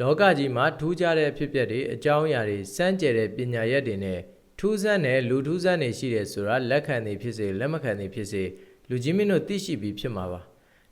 လောကကြီးမှာထူးခြားတဲ့အဖြစ်အပျက်တွေအကြောင်းအရာတွေစမ်းကြယ်တဲ့ပညာရက်တွေနဲ့ထူးဆန်းတဲ့လူထူးဆန်းတွေရှိတယ်ဆိုတာလက်ခံနေဖြစ်စေလက်မခံနေဖြစ်စေလူကြီးမင်းတို့သိရှိပြီးဖြစ်မှာပါ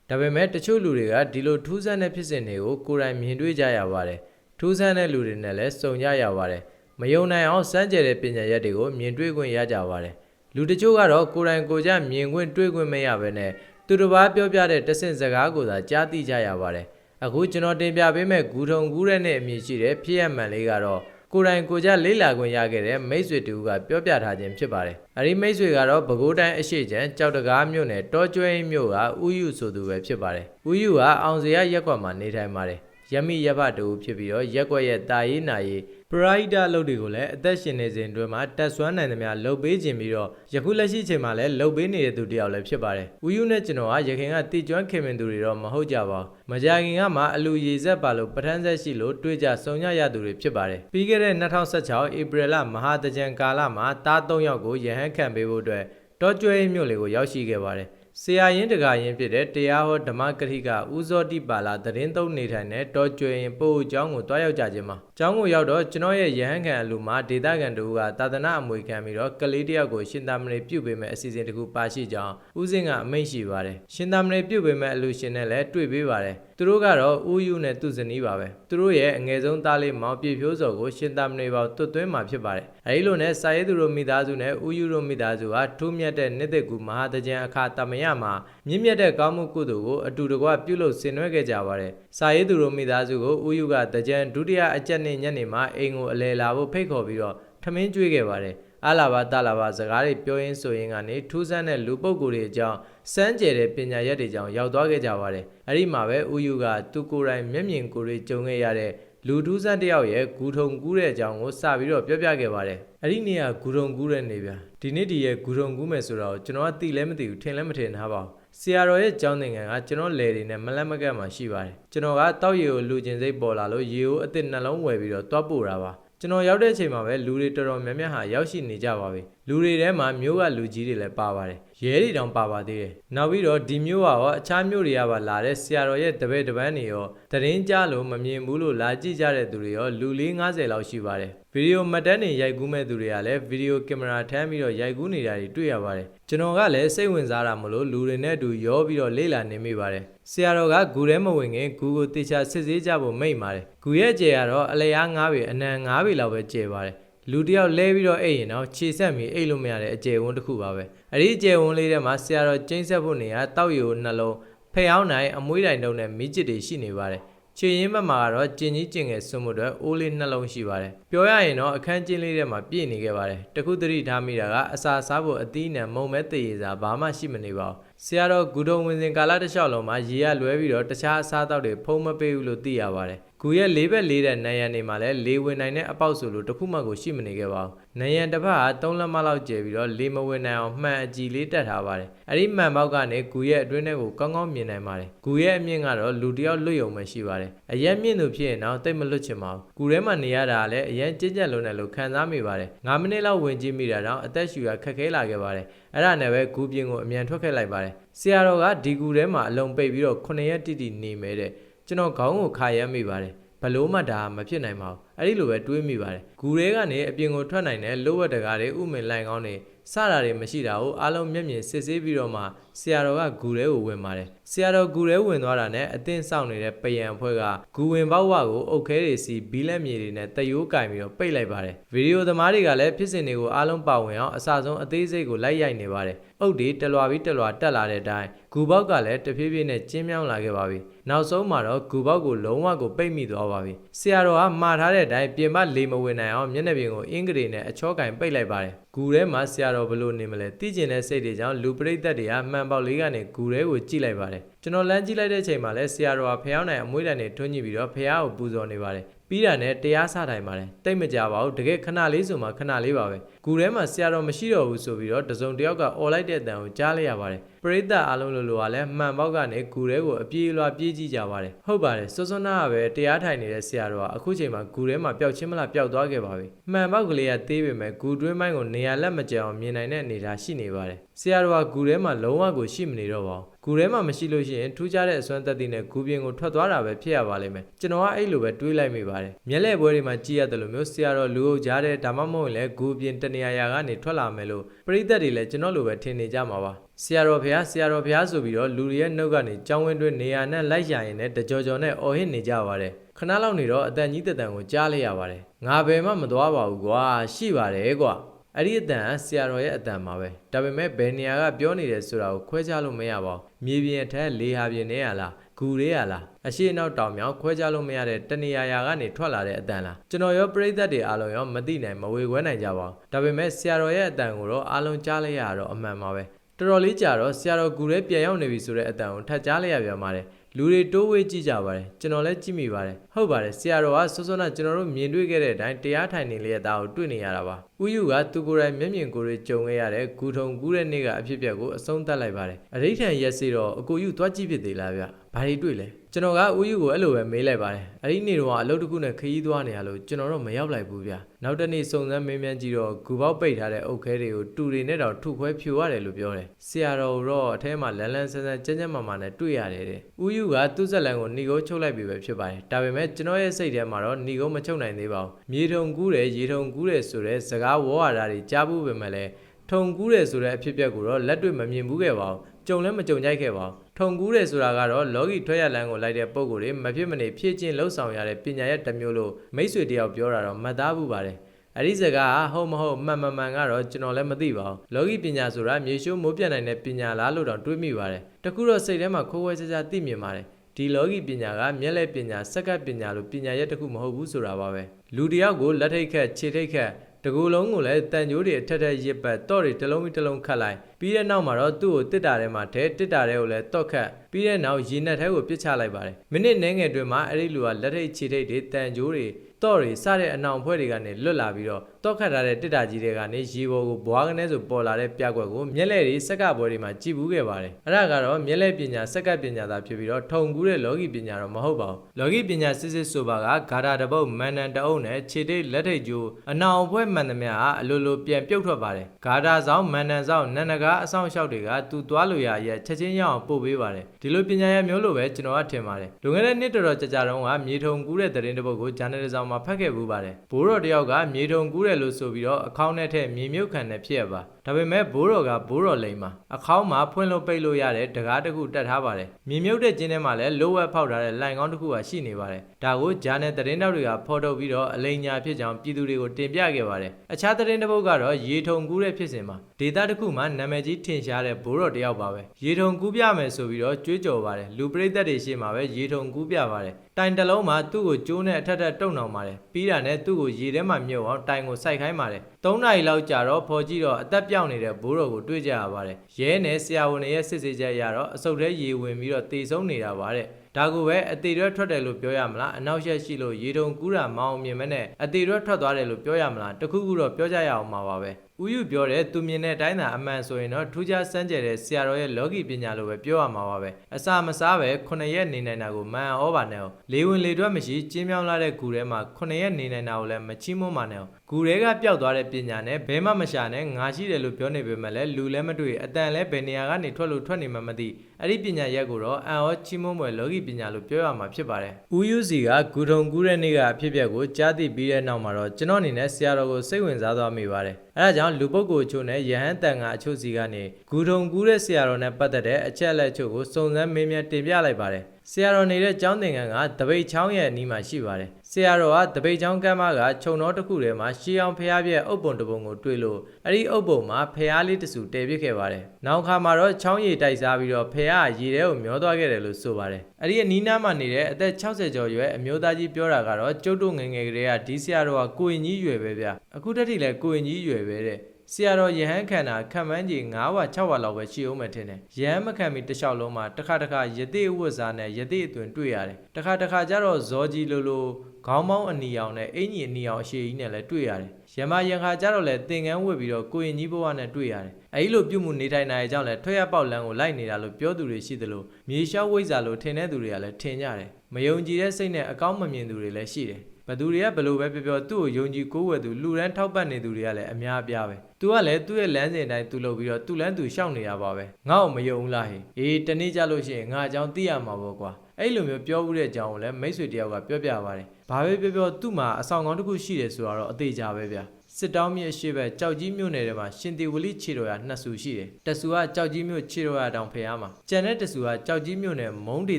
ဒါပေမဲ့တချို့လူတွေကဒီလိုထူးဆန်းတဲ့ဖြစ်စဉ်တွေကိုကိုယ်တိုင်မြင်တွေ့ကြရပါတယ်ထူးဆန်းတဲ့လူတွေနဲ့လည်းစုံကြရပါတယ်မယုံနိုင်အောင်စမ်းကြယ်တဲ့ပညာရက်တွေကိုမြင်တွေ့ခွင့်ရကြပါတယ်လူတချို့ကတော့ကိုယ်တိုင်ကိုယ်ကျမြင်ခွင့်တွေ့ခွင့်မရဘဲနဲ့သူတစ်ပါးပြောပြတဲ့တဆင့်စကားကိုသာကြားသိကြရပါတယ် အခုကျွန်တော်တင်ပြပေးမဲ့ဂူထုံဂူးရဲနဲ့အမည်ရှိတဲ့ဖြစ်ရမှန်လေးကတော့ကိုယ်တိုင်ကိုယ်ကျလေးလာခွင့်ရခဲ့တဲ့မိတ်ဆွေတူကပြောပြထားခြင်းဖြစ်ပါတယ်။အဲဒီမိတ်ဆွေကတော့ပဲခူးတိုင်းအရှိချံကြောက်တကားမြို့နယ်တောကျွဲအင်းမြို့ကဥယုဆိုသူပဲဖြစ်ပါတယ်။ဥယုကအောင်စရာရက်ကွက်မှာနေထိုင်ပါတယ်။ ရမိရဖတူဖြစ်ပြီးတော့ရက်ကွက်ရဲ့တာရေးနာရေးပရိုက်တာလုပ်တွေကိုလည်းအသက်ရှင်နေစဉ်အတွင်းမှာတက်ဆွမ်းနိုင်သမျှလှုပ်ပေးခြင်းပြီးတော့ယခုလက်ရှိချိန်မှာလည်းလှုပ်ပေးနေတဲ့သူတစ်ယောက်လည်းဖြစ်ပါတယ်။ဥယုနဲ့ကျွန်တော်ကရခင်ကတည်ကျွမ်းခင်မင်သူတွေတော့မဟုတ်ကြပါဘူး။မကြခင်ကမှအလူရည်ဆက်ပါလို့ပထန်းဆက်ရှိလို့တွေ့ကြစုံညရသူတွေဖြစ်ပါတယ်။ပြီးခဲ့တဲ့2016ဧပြီလမဟာတကြံကာလမှာတား၃ယောက်ကိုရဟန်းခံပေးဖို့အတွက်တောကျွဲမြို့လေကိုရောက်ရှိခဲ့ပါတယ်။ ဆရာရင်တကာရင်ဖြစ်တဲ့တရားဟောဓမ္မကတိကဥဇောတိပါလာသတင်းသုံးနေထိုင်တဲ့တောကျွဲရင်ပို့အကြောင်းကိုတွားရောက်ကြခြင်းမှာအကြောင်းကိုရောက်တော့ကျွန်တော်ရဲ့ရဟန်းခံအလူမှာဒေတာကန်တူကသာသနာအမွေခံပြီးတော့ကလေးတယောက်ကိုရှင်သာမဏေပြုတ်ပေးမဲ့အစီအစဉ်တစ်ခုပါရှိကြောင်းဦးစင်းကအမိန့်ရှိပါတယ်ရှင်သာမဏေပြုတ်ပေးမဲ့အလူရှင်နဲ့လည်းတွေ့ပေးပါတယ် သူတို့ကတော့ဦးယူနဲ့သူ့ဇနီးပါပဲသူတို့ရဲ့အငယ်ဆုံးသားလေးမောင်ပြည့်ဖြိုးစော်ကိုရှင်သာမဏေပေါတွတ်သွင်းမှာဖြစ်ပါတယ်အဲဒီလိုနဲ့စာရေးသူတို့မိသားစုနဲ့ဦးယူတို့မိသားစုဟာထူးမြတ်တဲ့နှစ်သက်ကူမဟာတကြံအခါတမယမှာမြင့်မြတ်တဲ့ကောင်းမှုကုသိုလ်ကိုအတူတကွပြုလုပ်ဆင်နွှဲခဲ့ကြပါတယ်စာရေးသူတို့မိသားစုကိုဦးယူကတကြံဒုတိယအကြက်နဲ့ညနေမှာအိမ်ကိုအလဲလာဖို့ဖိတ်ခေါ်ပြီးတော့ထမင်းကျွေးခဲ့ပါတယ် အလာဘာတလာဘာစကားတွေပြောရင်းဆိုရင်းကနေထူးဆန်းတဲ့လူပုဂ္ဂိုလ်တွေအကြောင်းစမ်းကြယ်တဲ့ပညာရက်တွေအကြောင်းရောက်သွားခဲ့ကြပါတယ်။အဲ့ဒီမှာပဲဥယုကသူကိုယ်တိုင်မျက်မြင်ကိုယ်တွေကြုံခဲ့ရတဲ့လူထူးဆန်းတစ်ယောက်ရဲ့ဂူထုံကူးတဲ့အကြောင်းကိုစပြီးတော့ပြောပြခဲ့ပါတယ်။အဲ့ဒီနေ့ကဂူထုံကူးတဲ့နေ့ဗျာ။ဒီနေ့ဒီရဲ့ဂူထုံကူးမယ်ဆိုတော့ကျွန်တော်ကသိလဲမသိဘူးထင်လဲမထင်ထားပါဘူး။ဆရာတော်ရဲ့ကျောင်းသင်္ကန်းကကျွန်တော်လယ်တွေနဲ့မလက်မကတ်မှရှိပါတယ်။ကျွန်တော်ကတောက်ရည်ကိုလူကျင်စိတ်ပေါ်လာလို့ရေကိုအစ်စ်နှလုံးဝယ်ပြီးတော့တွားပို့တာပါ။ ကျွန်တော်ရောက်တဲ့အချိန်မှာပဲလူတွေတော်တော်များများဟာရောက်ရှိနေကြပါပြီလူတွေထဲမှာမျိုးကလူကြီးတွေလည်းပါပါတယ်ရဲတွေတောင်ပါပါသေးတယ်နောက်ပြီးတော့ဒီမျိုးကရောအခြားမျိုးတွေကပါလာတဲ့ဆရာတော်ရဲ့တပည့်တပန်းတွေရောသတင်းကြလို့မမြင်ဘူးလို့လာကြည့်ကြတဲ့သူတွေရောလူလေး90လောက်ရှိပါတယ်ဗီဒီယိုမှတ်တမ်းတွေရိုက်ကူးမဲ့သူတွေကလည်းဗီဒီယိုကင်မရာထမ်းပြီးတော့ရိုက်ကူးနေတာတွေတွေ့ရပါတယ်ကျွန်တော်ကလည်းစိတ်ဝင်စားတာမလို့လူတွေနဲ့အတူရောပြီးတော့လေ့လာနေမိပါတယ်ဆရာတော်ကဂူထဲမဝင်ခင်ဂူကိုတေချာစစ်ဆေးကြဖို့မိန့်ပါတယ်ဂူရဲ့ကျယ်ကတော့အလျား9ပေအနံ9ပေလောက်ပဲကျယ်ပါတယ် လူတယောက်လဲပြီးတော့အိတ်ရင်တော့ခြေဆက်ပြီးအိတ်လို့မရတဲ့အကျယ်ဝန်းတစ်ခုပါပဲအဲ့ဒီအကျယ်ဝန်းလေးထဲမှာဆရာတော်ကျင်းဆက်ဖို့နေရတောက်ရီကိုနှလုံးဖျောင်းနိုင်အမွှေးတိုင်တုံးနဲ့မိကျစ်တွေရှိနေပါတယ်ခြေရင်းဘက်မှာကတော့ကျင်ကြီးကျင်ငယ်ဆွမှုအတွက်အိုးလေးနှလုံးရှိပါတယ်ပြောရရင်တော့အခန်းကျင်းလေးထဲမှာပြည့်နေခဲ့ပါတယ်တခုတတိထားမိတာကအစာစားဖို့အသီးနဲ့မုံမဲတည်ရစာဘာမှရှိမနေပါဘူးဆရာတော်ဂူတုံဝင်စဉ်ကာလတစ်လျှောက်လုံးမှာရေရလွဲပြီးတော့တခြားအစားအသောက်တွေဖုံးမပေးဘူးလို့သိရပါတယ် ဂူရဲ့လေးဘက်လေးတဲ့နယံနေမှာလည်းလေဝင်နိုင်တဲ့အပေါက်ဆိုလို့တစ်ခုမှကိုရှိမနေခဲ့ပါဘူး။နယံတစ်ဖက်ဟာ၃လက်မလောက်ကျယ်ပြီးတော့လေမဝင်နိုင်အောင်မှန်အကြည်လေးတက်ထားပါတယ်။အဲ့ဒီမှန်ပေါက်ကနေဂူရဲ့အတွင်းထဲကိုကောင်းကောင်းမြင်နိုင်ပါတယ်။ဂူရဲ့အမြင့်ကတော့လူတစ်ယောက်လွတ်ယုံမှရှိပါတယ်။အရက်မြင့်သူဖြစ်ရင်တော့တိတ်မလွတ်ချင်ပါဘူး။ဂူထဲမှာနေရတာလည်းအရင်ကြင်ကြက်လုံးနဲ့လို့ခံစားမိပါတယ်။9မိနစ်လောက်ဝင်ကြည့်မိတာတော့အသက်ရှူရခက်ခဲလာခဲ့ပါတယ်။အဲ့ဒါနဲ့ပဲဂူပြင်ကိုအမြန်ထွက်ခဲ့လိုက်ပါတယ်။ဆရာတော်ကဒီဂူထဲမှာအလုံးပိတ်ပြီးတော့9ရက်တိတိနေမယ်တဲ့။ ကျွန်တော်ခေါင်းကိုခါရမ်းမိပါတယ်ဘလို့မှဒါမဖြစ်နိုင်ပါဘူးအဲ့ဒီလိုပဲတွေးမိပါတယ်ဂူရဲကနေအပြင်ကိုထွက်နိုင်တဲ့လိုဝက်တကားတွေဥမင်လိုင်ကောင်းတွေစတာတွေမရှိတာကိုအားလုံးမျက်မြင်စစ်ဆေးပြီးတော့မှဆရာတော်ကဂူရဲကိုဝင်ပါတယ်ဆရာတော်ဂူရဲဝင်သွားတာနဲ့အသင်းဆောင်နေတဲ့ပယံအဖွဲ့ကဂူဝင်ပေါက်ဝကိုအုတ်ခဲတွေစီဘီလက်မြေတွေနဲ့တယိုးကင်ပြီးတော့ပိတ်လိုက်ပါတယ်ဗီဒီယိုသမားတွေကလည်းဖြစ်စဉ်တွေကိုအားလုံးပါဝင်အောင်အစဆုံးအသေးစိတ်ကိုလိုက်ရိုက်နေပါတယ်အုတ်ဒီတလွာပြီးတလွာတက်လာတဲ့အတိုင်းဂူပေါက်ကလည်းတဖြည်းဖြည်းနဲ့ကျင်းမြောင်းလာခဲ့ပါပြီနောက်ဆုံးမှာတော့ဂူပေါက်ကိုလုံးဝကိုပိတ်မိသွားပါပြီဆရာတော်ကမှားထားတဲ့အတိုင်းပြင်ပလေမဝင်နိုင်အောင်မျက်နှာပြင်ကိုအင်္ဂရီနဲ့အချောကင်ပိတ်လိုက်ပါတယ်ဂူထဲမှာဆရာတော်ဘလို့နေမလဲသိကျင်တဲ့စိတ်တွေကြောင့်လူပရိသတ်တွေကမှန်ပေါက်လေးကနေဂူထဲကိုကြည့်လိုက်ပါတယ်ကျွန်တော်လမ်းကြည့်လိုက်တဲ့အချိန်မှာလဲဆရာတော်ကဖျောင်းနိုင်အမွှေးတန်တွေထွန်းညှိပြီးတော့ဖះကိုပူဇော်နေပါတယ်ပြီးတာနဲ့တရားစထိုင်ပါတယ်တိတ်မကြပါဘူးတကယ်ခဏလေးဆိုမှခဏလေးပါပဲဂူထဲမှာဆရာတော်မရှိတော့ဘူးဆိုပြီးတော့တစုံတယောက်ကអော်လိုက်တဲ့အတန်ကိုကြားလိုက်ရပါတယ်ပရိသတ်အားလုံးလိုလိုကလည်းမှန်ပေါက်ကနေဂူထဲကိုအပြေးလွှာပြေးကြည့်ကြပါတယ်ဟုတ်ပါတယ်စွစွနာကပဲတရားထိုင်နေတဲ့ဆရာတော်ကအခုချိန်မှာဂူထဲမှာပျောက်ချင်းမလားပျောက်သွားခဲ့ပါပြီမှန်ပေါက်ကလေးကသေးပေမဲ့ဂူတွင်းပိုင်းကိုနေရာလက်မကျအောင်မြင်နိုင်တဲ့အနေအထားရှိနေပါတယ်ဆဆရာတော်ကဂူထဲမှာလုံးဝကိုရှိမနေတော့ပါဘူးဂူထဲမှာမရှိလို့ရှိရင်ထူးခြားတဲ့အစွမ်းသက်တည်နဲ့ဂူပြင်ကိုထွက်သွားတာပဲဖြစ်ရပါလိမ့်မယ်ကျွန်တော်ကအဲ့လိုပဲတွေးလိုက်မိပါတယ်မျက်လှည့်ပွဲတွေမှာကြည်ရတယ်လို့မျိုးဆရာတော်လူအုပ်ကြားတဲ့ဒါမှမဟုတ်လည်းဂူပြင်တနေရာရာကနေထွက်လာမယ်လို့ပရိသတ်တွေလည်းကျွန်တော်လိုပဲထင်နေကြမှာပါဆရာတော်ဖះဆရာတော်ဖះဆိုပြီးတော့လူတွေရဲ့နှုတ်ကနေကြောင်းဝင်းတွင်းနေရာနဲ့လိုက်ရရင်လည်းတကြောကြောနဲ့အော်ဟစ်နေကြပါတယ်ခဏလောက်နေတော့အတန်ကြီးတတန်ကိုကြားလိုက်ရပါတယ်ငါဘယ်မှမသွားပါဘူးကွာရှိပါတယ်ကွာ အဲ့ဒီအတန်ကဆရာတော်ရဲ့အတန်ပါပဲဒါပေမဲ့ဘယ်နေရာကပြောနေတယ်ဆိုတာကိုခွဲခြားလို့မရပါဘူးမြေပြင်အထက်လေဟာပြင်နေရလားဂူရဲရလားအရှိအနောက်တောင်မြောက်ခွဲခြားလို့မရတဲ့တနေရာရာကနေထွက်လာတဲ့အတန်လားကျွန်တော်ရောပြိသက်တွေအားလုံးရောမသိနိုင်မဝေခွဲနိုင်ကြပါဘူးဒါပေမဲ့ဆရာတော်ရဲ့အတန်ကိုတော့အားလုံးကြားလိုက်ရတော့အမှန်ပါပဲတော်တော်လေးကြာတော့ဆရာတော်ဂူရဲပြန်ရောက်နေပြီဆိုတဲ့အတန်ကိုထပ်ကြားလိုက်ရပြန်ပါတယ် လူတွေတိုးဝေးကြည့်ကြပါတယ်ကျွန်တော်လည်းကြည့်မိပါတယ်ဟုတ်ပါတယ်ဆရာတော်ကစောစောနာကျွန်တော်တို့မြင်တွေ့ခဲ့တဲ့အတိုင်းတရားထိုင်နေလျက်သားကိုတွေ့နေရတာပါဥယုကသူကိုယ်တိုင်မျက်မြင်ကိုယ်တွေကြုံခဲ့ရတဲ့ဂူထုံကူးတဲ့နေ့ကအဖြစ်အပျက်ကိုအဆုံးသတ်လိုက်ပါတယ်အရိဋ္ဌံရက်စီတော့အကိုယူသွားကြည့်ဖြစ်သေးလားဗျဘာတွေတွေ့လဲ ကျွန်တော်ကဥယုကိုအဲ့လိုပဲမေးလိုက်ပါတယ်အဲ့ဒီနေ့တော့အလုပ်တစ်ခုနဲ့ခရီးသွားနေရလို့ကျွန်တော်တော့မရောက်လိုက်ဘူးဗျနောက်တစ်နေ့စုံစမ်းမေးမြန်းကြည့်တော့ဂူပေါက်ပိတ်ထားတဲ့အုတ်ခဲတွေကိုတူတွေနဲ့တော့ထုခွဲဖြူရတယ်လို့ပြောတယ်ဆရာတော်တော့အထဲမှာလန်းလန်းဆန်းဆန်းကြမ်းကြမ်းမာမာနဲ့တွေ့ရတယ်တဲ့ဥယုကသူ့ဇက်လန်ကိုဏီကိုချုပ်လိုက်ပြီပဲဖြစ်ပါတယ်ဒါပေမဲ့ကျွန်တော်ရဲ့စိတ်ထဲမှာတော့ဏီကိုမချုပ်နိုင်သေးပါဘူးမြေထုံကူးတယ်ရေထုံကူးတယ်ဆိုတဲ့စကားဝေါ်ရတာတွေကြားဘူးပဲမဲ့လည်းထုံကူးတယ်ဆိုတဲ့အဖြစ်အပျက်ကိုတော့လက်တွေ့မမြင်ဘူးခဲ့ပါဘူးကြုံလည်းမကြုံကြိုက်ခဲ့ပါဘူး ထုံကူးတယ်ဆိုတာကတော့လောကီထွက်ရလန်းကိုလိုက်တဲ့ပုံကိုယ်တွေမဖြစ်မနေဖြည့်ချင်းလှုပ်ဆောင်ရတဲ့ပညာရဲ့တစ်မျိုးလို့မိတ်ဆွေတယောက်ပြောတာတော့မှတ်သားဘူးပါတယ်အဲ့ဒီစကားဟုတ်မဟုတ်မှန်မမှန်ကတော့ကျွန်တော်လည်းမသိပါဘူးလောကီပညာဆိုတာမြေရှိုးမိုးပြတ်နိုင်တဲ့ပညာလားလို့တော့တွေးမိပါတယ်တခုတော့စိတ်ထဲမှာခိုးဝဲစစသိမြင်ပါတယ်ဒီလောကီပညာကမျက်လက်ပညာစက္ကပ်ပညာလို့ပညာရဲ့တစ်ခုမဟုတ်ဘူးဆိုတာပါပဲလူတယောက်ကိုလက်ထိတ်ခတ်ခြေထိတ်ခတ် တကူလုံးကိုလည်းတန်ကြိုးတွေအထက်ထက်ရစ်ပတ်တော့တွေတစ်လုံးပြီးတစ်လုံးခတ်လိုက်ပြီးတဲ့နောက်မှာတော့သူ့ကိုတစ်တာထဲမှာထဲတစ်တာထဲကိုလည်းတော့ခတ်ပြီးတဲ့နောက်ရေနက်ထဲကိုပစ်ချလိုက်ပါတယ်မိနစ်နှဲငယ်တွင်မှာအဲ့ဒီလူကလက်ထိတ်ခြေထိတ်တွေတန်ကြိုးတွေ တော့တွေစတဲ့အနောင်ဖွဲ့တွေကနေလွတ်လာပြီးတော့တော့ခတ်ထားတဲ့တစ်တာကြီးတွေကနေရေပေါ်ကိုဘွားကနေဆိုပေါ်လာတဲ့ပြကွက်ကိုမျက်လက်တွေစက္ကပွဲတွေမှာကြည်ဘူးခဲ့ပါတယ်အဲ့ဒါကတော့မျက်လက်ပညာစက္ကပညာသာဖြစ်ပြီးတော့ထုံကူးတဲ့လောကီပညာတော့မဟုတ်ပါဘူးလောကီပညာစစ်စစ်ဆိုပါကဂါထာတပုတ်မန္တန်တအုပ်နဲ့ခြေထိတ်လက်ထိတ်ကျိုးအနောင်ဖွဲ့မှန်သမျှကအလိုလိုပြန်ပြုတ်ထွက်ပါတယ်ဂါထာဆောင်မန္တန်ဆောင်နန္ဒကားအဆောင်လျှောက်တွေကသူသွားလို့ရရဲ့ချက်ချင်းရအောင်ပို့ပေးပါတယ်ဒီလိုပညာရမျိုးလိုပဲကျွန်တော်ကထင်ပါတယ်လွန်ခဲ့တဲ့နှစ်တော်တော်ကြာကြာတုန်းကမြေထုံကူးတဲ့သတင်းတစ်ပုဒ်ကိုဂျာနယ်ဆောင်မှာဖတ်ခဲ့ဘူးပါတယ်ဘိုးတော်တယောက်ကမြေထုံကူးတယ်လို့ဆိုပြီးတော့အခေါင်းနဲ့ထက်မြေမြုပ်ခံတဲ့ဖြစ်ရပါဒါပေမဲ့ဘိုးတော်ကဘိုးတော်လိန်မှာအခေါင်းမှာဖွင့်လို့ပိတ်လို့ရတဲ့တကားတစ်ခုတက်ထားပါတယ်မြေမြုပ်တဲ့ကျင်းထဲမှာလည်းလိုဝက်ဖောက်ထားတဲ့လိုင်ကောင်းတစ်ခုကရှိနေပါတယ်ဒါကိုဂျာနယ်သတင်းတောက်တွေကဖော်ထုတ်ပြီးတော့အလိန်ညာဖြစ်ကြောင်းပြည်သူတွေကိုတင်ပြခဲ့ပါတယ်အခြားသတင်းတစ်ပုဒ်ကတော့ရေထုံကူးတဲ့ဖြစ်စဉ်မှာဒေတာတစ်ခုမှာနာမည်ကြီးထင်ရှားတဲ့ဘိုးတော်တယောက်ပါပဲရေထုံကူးပြမယ်ဆိုပြီးတော့ကြွေးကြော်ပါတယ်လူပရိသတ်တွေရှေ့မှာပဲရေထုံကူးပြပါတယ်တိုင်တလုံးမှာသူ့ကိုကျိုးနဲ့အထက်ထက်တုံနှောင်ပါတယ်ပြီးတာနဲ့သူ့ကိုရေထဲမှာမြုပ်အောင်တိုင်ကိုစိုက်ခိုင်းပါတယ်၃နာရီလောက်ကြာတော့ဖော်ကြည့်တော့အသက်ပြောင်းနေတဲ့ဘိုးတော်ကိုတွေ့ကြရပါတယ်ရဲနဲ့ဆရာဝန်တွေရဲ့စစ်ဆေးချက်အရတော့အဆုတ်ထဲရေဝင်ပြီးတော့တေဆုံးနေတာပါတဲ့ ဒါကိုပဲအသေးရွက်ထွက်တယ်လို့ပြောရမလားအနောက်ရက်ရှိလို့ရေတုံကူးတာမအောင်မြင်မနဲ့အသေးရွက်ထွက်သွားတယ်လို့ပြောရမလားတခုခုတော့ပြောကြရအောင်ပါပါပဲဥယျပြောတဲ့သူမြင်တဲ့အတိုင်းသာအမှန်ဆိုရင်တော့ထူးခြားစမ်းကြယ်တဲ့ဆရာတော်ရဲ့လောကီပညာလို့ပဲပြောရမှာပါပဲအစာမစားပဲ9ရက်နေနိုင်တာကိုမန်ဩပါနဲ့လေဝင်လေထွက်မရှိကျင်းမြောင်းလာတဲ့ဂူထဲမှာ9ရက်နေနိုင်တာကိုလည်းမချီးမွမ်းပါနဲ့ဂူတွေကပျောက်သွားတဲ့ပညာနဲ့ဘဲမှမရှာနဲ့ငါရှိတယ်လို့ပြောနေပေမဲ့လည်းလူလည်းမတွေ့အတန်လည်းဘယ်နေရာကနေထွက်လို့ထွက်နေမှမသိ အဲ့ဒီပညာရက်ကိုတော့အံ့ဩချီးမွမ်းဖွယ်လောကီပညာလို့ပြောရမှာဖြစ်ပါတယ်။ဦးယူစီကဂူထုံကူးတဲ့နေ့ကအဖြစ်အပျက်ကိုကြားသိပြီးတဲ့နောက်မှာတော့ကျွန်တော်အနေနဲ့ဆရာတော်ကိုစိတ်ဝင်စားသွားမိပါတယ်။ အဲဒါကြောင့်လူပုဂ္ဂိုလ်အချို့နဲ့ယဟန်တန်ကအချို့စီကနေဂူထုံကူးတဲ့ဆရာတော်နဲ့ပတ်သက်တဲ့အချက်အလက်အချို့ကိုစုံစမ်းမေးမြန်းတင်ပြလိုက်ပါတယ်။ဆရာတော်နေတဲ့ကျောင်းသင်ခန်းကတပိတ်ချောင်းရဲ့အနီးမှာရှိပါတယ်။ဆရာတော်ကတပိတ်ချောင်းကမ်းမကခြုံတော်တစ်ခုထဲမှာရှီအောင်ဖျားပြက်အုပ်ပုံတစ်ပုံကိုတွေ့လို့အဲ့ဒီအုပ်ပုံမှာဖျားလေးတဆူတည်ပြစ်ခဲ့ပါတယ်။နောက်ခါမှာတော့ချောင်းရည်တိုက်စားပြီးတော့ဖျားကရေထဲကိုမျောသွားခဲ့တယ်လို့ဆိုပါတယ်။အဲ့ဒီအနီးနားမှာနေတဲ့အသက်60ကျော်ရွယ်အမျိုးသားကြီးပြောတာကတော့ကျုပ်တို့ငယ်ငယ်ကလေးကဒီဆရာတော်ကကိုရင်ကြီးရွယ်ပဲဗျ။အခုတက်ထိလည်းကိုရင်ကြီးရွယ်ပဲတဲ့။ဆရာတော်ယဟန်ခန္ဓာခံမှန်းကြီး9ဝ6ဝလောက်ပဲရှိအောင်မယ်ထင်တယ်။ယဟန်မခံမီတစ်လျှောက်လုံးမှာတစ်ခါတစ်ခါယတိဝတ်စားနဲ့ယတိအသွင်တွေ့ရတယ်။တစ်ခါတစ်ခါကျတော့ဇောကြီးလိုလိုခေါင်းပေါင်းအနီအောင်နဲ့အင်ကြီးအနီအောင်အရှိကြီးနဲ့လည်းတွေ့ရတယ်ရမရန်ခါကြတော့လည်းသင်္ကန်းဝတ်ပြီးတော့ကိုရင်ကြီးဘဝနဲ့တွေ့ရတယ်အဲဒီလိုပြုမှုနေထိုင်နိုင်တဲ့အကြောင်းလည်းထွက်ရပေါက်လန်းကိုလိုက်နေတာလို့ပြောသူတွေရှိသလိုမြေလျှောက်ဝိဇ္ဇာလို့ထင်တဲ့သူတွေကလည်းထင်ကြတယ်မယုံကြည်တဲ့စိတ်နဲ့အကောင်းမမြင်သူတွေလည်းရှိတယ် ဘသူတွေကဘလို့ပဲပြောပြောသူ့ကိုယုံကြည်ကိုးဝယ်သူလူရန်ထောက်ပတ်နေသူတွေကလည်းအများအပြားပဲ။ तू ကလည်းသူ့ရဲ့လမ်းစဉ်တိုင်းသူလုပ်ပြီးတော့သူ့လမ်းသူရှောက်နေတာပါပဲ။ငါ့ကိုမယုံဘူးလားဟေ့။အေးတနေ့ကြလို့ရှိရင်ငါအကြောင်းသိရမှာပေါ့ကွာ။အဲ့လိုမျိုးပြောမှုတဲ့အကြောင်းကိုလည်းမိတ်ဆွေတယောက်ကပြောပြပါတယ်။ဘာပဲပြောပြောသူ့မှာအဆောင်ကောင်းတစ်ခုရှိတယ်ဆိုတော့အသေးကြပဲဗျာ။ စစ်တောင်းမြစ်ရှိဘက်ကြောက်ကြီးမြို့နယ်ထဲမှာရှင်တီဝလိခြေတော်ရနှစ်ဆူရှိတယ်။တဆူကကြောက်ကြီးမြို့ခြေတော်ရတောင်ဖျားမှာကျန်တဲ့တဆူကကြောက်ကြီးမြို့နယ်မုံဒေ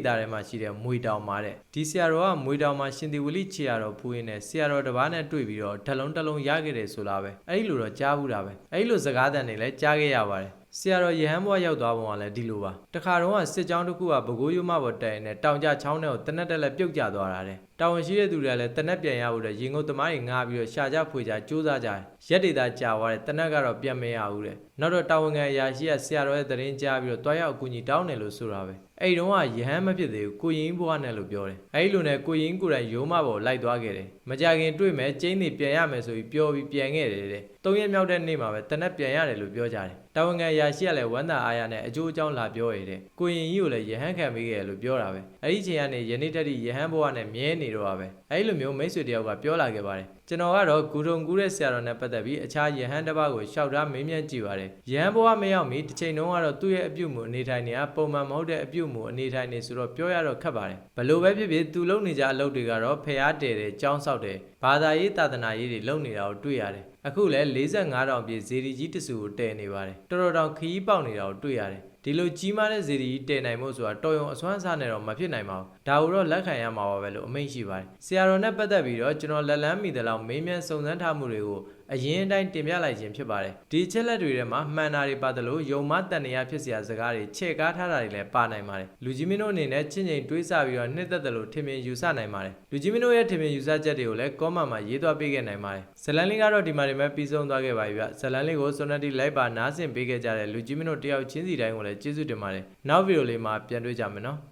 တာထဲမှာရှိတဲ့မွေတောင်မှာတဲ့။ဒီဆရာတော်ကမွေတောင်မှာရှင်တီဝလိခြေရတော်ဖူးရင်းနဲ့ဆရာတော်တစ်ပါးနဲ့တွေ့ပြီးတော့ဓလုံးတစ်လုံးရခဲ့တယ်ဆိုလားပဲ။အဲ့ဒီလိုတော့ကြားဘူးတာပဲ။အဲ့ဒီလိုစကားသံတွေလည်းကြားခဲ့ရပါတယ်။ ဆရာတော်ယဟန်ဘွားရောက်သွားပုံကလည်းဒီလိုပါတခါတော့ကစစ်ကြောင်းတစ်ခုကဘကိုးရုံမပေါ်တိုင်နဲ့တောင်ကြချောင်းထဲကိုတနက်တက်လက်ပြုတ်ကျသွားတာတဲ့တာဝန်ရှိတဲ့သူတွေကလည်းတနက်ပြန်ရဖို့တဲ့ရင်ငုတ်သမားတွေငားပြီးတော့ရှာကြဖွေကြစူးစမ်းကြတယ်ရက်ဒေတာကြာသွားတယ်တနက်ကတော့ပြန်မရဘူးတဲ့နောက်တော့တာဝန်ခံအရာရှိကဆရာတော်ရဲ့သတင်းကြားပြီးတော့တွားရောက်အကူကြီးတောင်းတယ်လို့ဆိုတာပဲအဲ့တုန်းကယဟန်မဖြစ်သေးဘူးကိုရင်ဘွားနဲ့လို့ပြောတယ်အဲ့လိုနဲ့ကိုရင်ကိုယ်တိုင်ရုံးမပေါ်လိုက်သွားခဲ့တယ်မကြခင်တွေ့မယ်ကျင်းနေပြန်ရမယ်ဆိုပြီးပြောပြီးပြန်ခဲ့တယ်တဲ့သုံးရက်မြောက်တဲ့နေ့မှာပဲတနက်ပြန်ရတယ်လို့ပြောကြတယ်တာဝန်ခံအရာရှိကလည်းဝမ်းသာအားရနဲ့အကျိုးအကြောင်းလာပြောရတဲ့ကိုရင်ကြီးကိုလည်းယဟန်ခံပေးခဲ့တယ်လို့ပြောတာပဲအဲ့ဒီချိန်ကနေယနေ့တက်တိယဟန်ဘွားနဲ့မြဲနေတော့ပါပဲအဲ့လိုမျိုးမိတ်ဆွေတယောက်ကပြောလာခဲ့ပါတယ်ကျွန်တော်ကတော့ဂူထုံကူးတဲ့ဆရာတော်နဲ့ပတ်သက်ပြီးအခြားယဟန်တစ်ပါးကိုရှောက်ထားမေးမြန်းကြည့်ပါတယ်ယဟန်ဘွားမရောက်မီတစ်ချိန်တုန်းကတော့သူ့ရဲ့အပြုတ်မှုအနေထိုင်နေတာပုံမှန်မဟုတ်တဲ့အပြုတ်မှုအနေထိုင်နေဆိုတော့ပြောရတော့ခက်ပါတယ်ဘလို့ပဲဖြစ်ဖြစ်သူလုံနေကြအလုပ်တွေကတော့ဖျားတယ်တယ်ကြောင်းဆောက်တယ်ဘာသာရေးသာသနာရေးတွေလုပ်နေတာကိုတွေ့ရတယ်အခုလည်း45တောင်ပြည့်ဇေဒီကြီးတဆူကိုတည်နေပါတယ်တော်တော်တောင်ခရီးပေါက်နေတာကိုတွေ့ရတယ်ဒီလိုကြီးမားတဲ့ဇေဒီကြီးတည်နိုင်ဖို့ဆိုတာတော်ရုံအစွမ်းအစနဲ့တော့မဖြစ်နိုင်ပါဘူးဒါကိုတော့လက်ခံရမှာပါပဲလို့အမိန့်ရှိပါတယ်ဆရာတော်နဲ့ပတ်သက်ပြီးတော့ကျွန်တော်လက်လန်းမိတဲ့လောက်မေးမြန်းစုံစမ်းထားမှုတွေကို အရင်တိုင်းတင်ပြလိုက်ခြင်းဖြစ်ပါတယ်ဒီချက်လက်တွေထဲမှာမှန်တာတွေပါတယ်လို့ယုံမတန်နေရဖြစ်စရာစကားတွေချဲ့ကားထားတာတွေလည်းပါနိုင်ပါတယ်လူကြီးမင်းတို့အနေနဲ့ချင်းချင်းတွေးဆပြီးတော့နှစ်သက်တယ်လို့ထင်မြင်ယူဆနိုင်ပါတယ်လူကြီးမင်းတို့ရဲ့ထင်မြင်ယူဆချက်တွေကိုလည်း comment မှာရေးသွင်းပေးခဲ့နိုင်ပါတယ်ဇလန်လေးကတော့ဒီမှာဒီမှာပြီးဆုံးသွားခဲ့ပါပြီဗျဇလန်လေးကိုစွန်နတီလိုက်ပါနားဆင်ပေးခဲ့ကြတဲ့လူကြီးမင်းတို့တယောက်ချင်းစီတိုင်းကိုလည်းကျေးဇူးတင်ပါတယ်နောက်ဗီဒီယိုလေးမှာပြန်တွေ့ကြမယ်နော်